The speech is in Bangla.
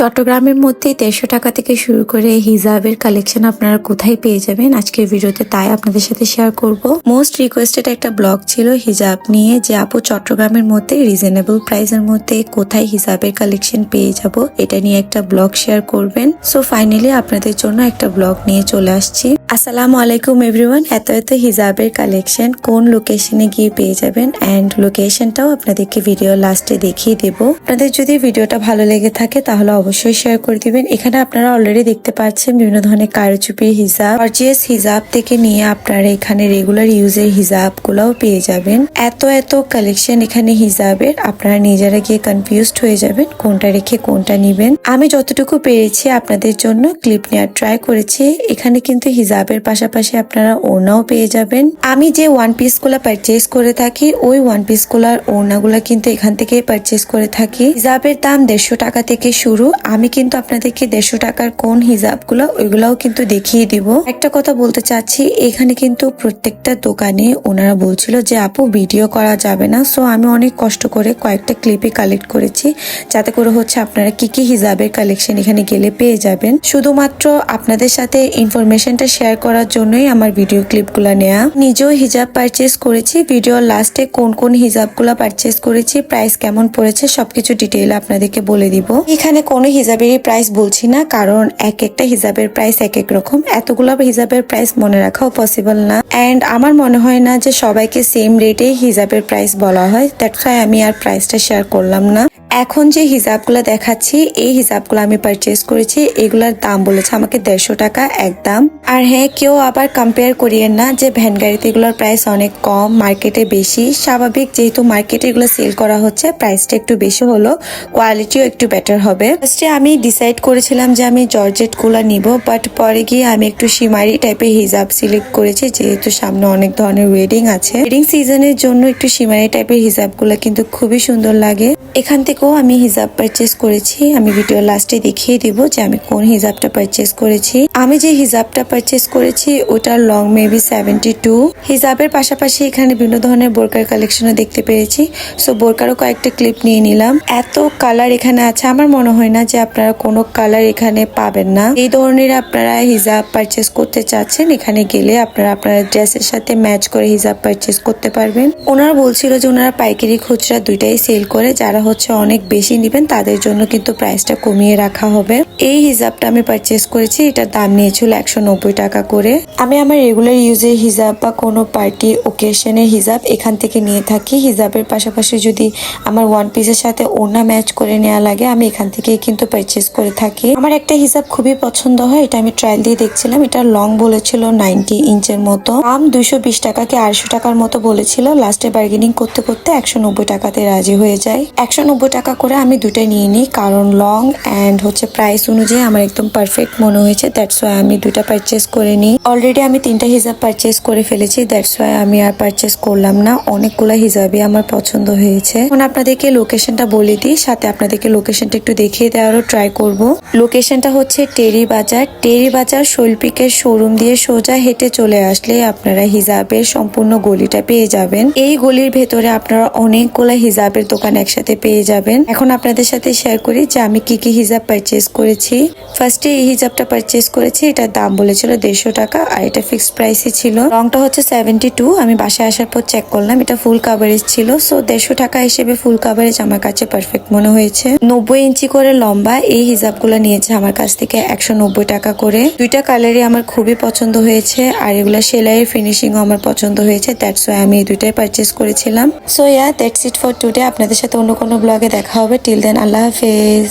চট্টগ্রামের মধ্যে দেড়শো টাকা থেকে শুরু করে হিজাবের কালেকশন আপনারা কোথায় পেয়ে যাবেন আজকের ভিডিওতে তাই আপনাদের সাথে শেয়ার করব। মোস্ট রিকোয়েস্টেড একটা ব্লগ ছিল হিজাব নিয়ে যে, আপু, চট্টগ্রামের মধ্যে রিজনেবল প্রাইসের মধ্যে কোথায় হিজাবের কালেকশন পেয়ে যাব? এটা নিয়ে একটা ব্লগ শেয়ার করবেন। সো ফাইনালি আপনাদের জন্য একটা ব্লগ নিয়ে চলে আসছি। আসসালামু আলাইকুম এভরিওয়ান এত এত হিজাবের কালেকশন কোন লোকেশনে গিয়ে পেয়ে যাবেন? অ্যান্ড লোকেশনটাও আপনাদেরকে ভিডিও লাস্টে দেখিয়ে দেব। আপনাদের যদি ভিডিওটা ভালো লেগে থাকে, তাহলে অবশ্যই শেয়ার করে দিবেন। এখানে আপনারা অলরেডি দেখতে পাচ্ছেন বিভিন্ন ধরনের কারুচুপি হিজাব। পারচেস হিজাব থেকে নিয়ে আপনারা এখানে রেগুলার ইউজের হিজাব গুলাও পেয়ে যাবেন। এত এত কালেকশন এখানে হিজাবের। আপনারা নিজেরা গিয়ে কনফিউজড হয়ে যাবেন কোনটা রেখে কোনটা নিবেন। আমি যতটুকু পেরেছি আপনাদের জন্য ক্লিপ নেওয়ার ট্রাই করেছি। এখানে কিন্তু হিজাবের পাশাপাশি আপনারা ওড়নাও পেয়ে যাবেন। আমি যে ওয়ান পিসগুলা পারচেস করে থাকি, ওই ওয়ান পিসগুলার ওড়নাগুলা কিন্তু এখান থেকে পারচেস করে থাকি। হিজাবের দাম দেড়শো টাকা থেকে শুরু। আমি কিন্তু আপনাদেরকে দেড়শো টাকার কোন হিজাবগুলো ওইগুলাও কিন্তু দেখিয়ে দিব। একটা কথা বলতে চাচ্ছি, এখানে কিন্তু প্রত্যেকটা দোকানে ওনারা বলছিল যে, আপু, ভিডিও করা যাবে না। সো আমি অনেক কষ্ট করে কয়েকটা ক্লিপে কালেক্ট করেছি, যাতে করে হচ্ছে আপনারা কি কি হিজাবের কালেকশন এখানে গেলে পেয়ে যাবেন। শুধুমাত্র আপনাদের সাথে ইনফরমেশনটা শেয়ার করার জন্যই আমার ভিডিও ক্লিপগুলো নেওয়া নিজেও হিজাব পারচেস করেছি ভিডিওর লাস্টে কোন কোন হিজাবগুলো পারচেস করেছি প্রাইস কেমন পড়েছে, সবকিছু ডিটেইল আপনাদেরকে বলে দিব। এখানে কোনো হিজাবেরই প্রাইস বলছি না, কারণ এক একটা হিজাবের প্রাইস এক এক রকম। এতগুলো হিজাবের প্রাইস মনে রাখাও পসিবল না। অ্যান্ড আমার মনে হয় না যে সবাইকে সেম রেটে হিজাবের প্রাইস বলা হয়। দ্যাটস ওয়াই আমি আর প্রাইসটা শেয়ার করলাম না। এখন যে হিজাবগুলো দেখাচ্ছি, এই হিজাবগুলো আমি পারচেস করেছি। এগুলার দাম বলেছে আমাকে দেড়শো টাকা একদম। আর হ্যাঁ কেউ আবার কম্পেয়ার করিয়েন না যে ভ্যান গাড়িতে এগুলোর প্রাইস অনেক কম মার্কেটে বেশি। স্বাভাবিক যেহেতু মার্কেটে এগুলো সেল করা হচ্ছে প্রাইসটা একটু বেশি হলো কোয়ালিটিও একটু বেটার হবে। ফার্স্টে আমি ডিসাইড করেছিলাম যে আমি জর্জেটগুলো নিব বাট পরে গিয়ে আমি একটু সিমারি টাইপের হিজাব সিলেক্ট করেছি, যেহেতু সামনে অনেক ধরনের ওয়েডিং আছে। ওয়েডিং সিজনের জন্য একটু সিমারি টাইপের হিজাবগুলো কিন্তু খুবই সুন্দর লাগে। এখান থেকেও আমি হিজাব পারচেস করেছি। আমি ভিডিও লাস্টে দেখিয়ে দিব যে আমি কোন হিজাবটা পারচেস করেছি। আমি যে হিজাবটা পারচেস করেছি ওটার লং মেবি সেভেন্টি টু হিজাবের পাশাপাশি এখানে বিভিন্ন ধরনের বোরকার কালেকশনও দেখতে পেরেছি সো বোরকারও কয়েকটা ক্লিপ নিয়ে নিলাম। এত কালার এখানে আছে, আমার মনে হয় না যে আপনারা কোনো কালার এখানে পাবেন না। এই ধরনের আপনারা হিজাব পারচেস করতে চাচ্ছেন, এখানে গেলে আপনারা আপনার ড্রেসের সাথে ম্যাচ করে হিজাব পারচেস করতে পারবেন। ওনারা বলছিল যে ওনারা পাইকারি খুচরা দুইটাই সেল করে, যারা হচ্ছে অনেক বেশি নেবেন, তাদের জন্য কিন্তু প্রাইসটা কমিয়ে রাখা হবে। এই হিজাবটা আমি পারচেস করেছি, এটার দাম নিয়েছিল একশো নব্বই টাকা করে। আমি আমার রেগুলার ইউজের হিজাব বা কোনো পার্টি ওকেশনের হিজাব এখান থেকে নিয়ে থাকি। হিজাবের পাশাপাশি যদি আমার ওয়ান পিসের সাথে ওনা ম্যাচ করে নেওয়া লাগে, আমি এখান থেকে কিন্তু পারচেস করে থাকি। আমার একটা হিসাব খুবই পছন্দ হয়, এটা আমি ট্রায়াল দিয়ে দেখছিলাম। এটা লং বলেছিল নাইনটি ইঞ্চের মতো। দাম দুইশো বিশ টাকা কি আড়াইশো টাকার মতো বলেছিল। লাস্টে বার্গেনিং করতে করতে একশো নব্বই টাকাতে রাজি হয়ে যায়। একশো নব্বই টাকা করে আমি দুটাই নিয়ে নিই, কারণ লং অ্যান্ড হচ্ছে প্রাইস অনুযায়ী আমার একদম পারফেক্ট মনে হয়েছে। দ্যাটস ওয়াই আমি দুটা পারচেস করে নিই। অলরেডি আমি তিনটা হিসাব পারচেস করে ফেলেছি। দ্যাটস ওয়াই আমি আর পারচেস করলাম না। অনেকগুলো হিসাবই আমার পছন্দ হয়েছে। এখন আপনাদেরকে লোকেশনটা বলে দিই। সাথে আপনাদেরকে লোকেশনটা একটু দেখিয়ে দেওয়ারও ট্রাই করব। লোকেশনটা হচ্ছে টেরি বাজার। টেরি বাজার শৈল্পিকের শোরুম দিয়ে সোজা হেঁটে চলে আসলে আপনারা হিজাবের সম্পূর্ণ গলিটা পেয়ে যাবেন। এই গলির ভেতরে আপনারা অনেকগুলো হিজাবের দোকান একসাথে পেয়ে যাবেন। এখন আপনাদের সাথে শেয়ার করি যে আমি কি কি হিজাব পারচেস করেছি। ফার্স্টে এই হিজাবটা পারচেস করেছি, এটার দাম বলেছিল দেড়শো টাকা আর এটা ফিক্সড প্রাইসে ছিল। রংটা হচ্ছে সেভেন্টি টু আমি বাসায় আসার পর চেক করলাম, এটা ফুল কাভারেজ ছিল। সো দেড়শো টাকা হিসেবে ফুল কাভারেজ আমার কাছে পারফেক্ট মনে হয়েছে। নব্বই ইঞ্চি করে লম্বা, এই হিজাবগুলো নিয়েছে আমার কাছ থেকে একশো নব্বই টাকা করে। দুইটা কালারই আমার খুবই পছন্দ হয়েছে, আর এগুলো সেলাইয়ের ফিনিশিংও আমার পছন্দ হয়েছে দ্যাটস ওয়াই আমি এই দুইটাই পারচেস করেছিলাম। So yeah that's it for today আপনাদের সাথে অন্য কোনো ব্লগে দেখা হবে। টিল দেন আল্লাহ হাফেজ।